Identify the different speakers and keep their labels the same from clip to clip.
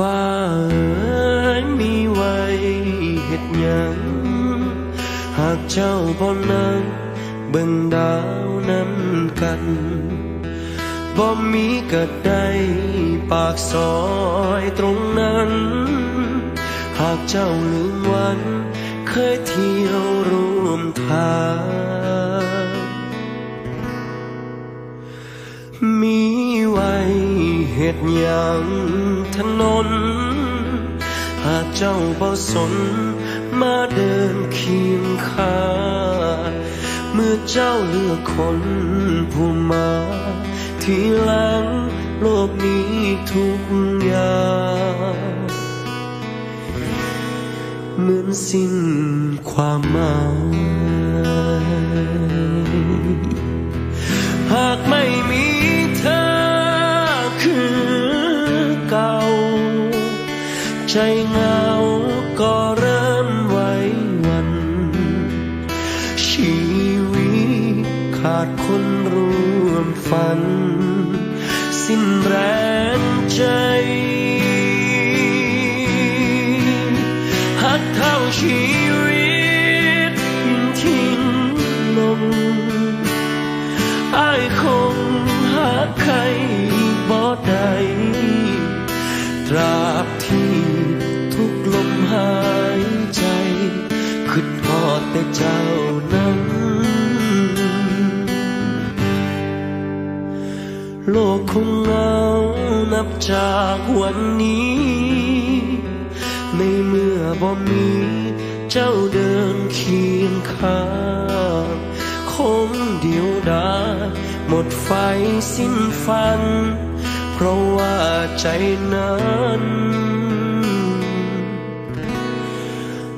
Speaker 1: ฟ้าเอ๋ยมีไว้เฮ็ดหยังหากเจ้าบ่นั่งเบิ่งดาวนำกันบ่มีก็ได้ปากซอยตรงนั้น หากเจ้าลืมวันเคยเที่ยวร่วมทางมีไว้เฮ็ดหยัง นน หากเจ้าบ่สน มาเดินเคียงข้า เมื่อเจ้าเลือกคนผู้มา ทีหลังโลกนี้ทุกอย่างเหมือนสิ้นความหมาย ใจเหงาก็เริ่มไว้วัน ชีวิตขาดคนร่วมฝัน สิ้นแรงใจหักเท่าชีวิตยิ่งทิ้งลงไอายคงหาใครบ่ได้ตรา ดทอดแต่เจ้านั้น โลกคงเงานับจากวันนี้ ในเมื่อบ่มีเจ้าเดินเคียงข้างคงเดียวดายหมดไฟสิ้นฝัน เพราะว่าใจนั้น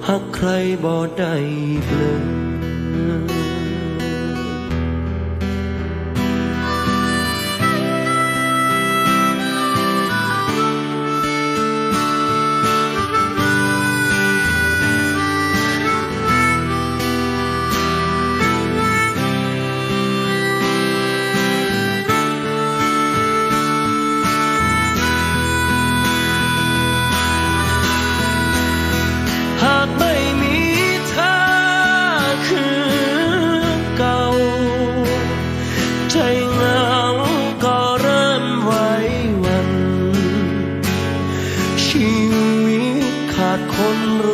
Speaker 1: หากใครบ่ได้เลอ ใจเงาก็เริ่มไว้วัน ชีวิตขาดคนร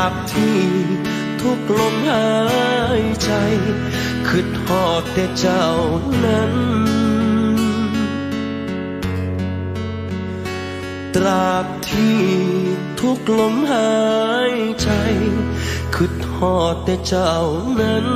Speaker 1: าบที่ทุกลมหายใจคืดหอดแต่เจ้านั้น ตราบที่ทุกลมหายใจคืดหอดแต่เจ้านั้น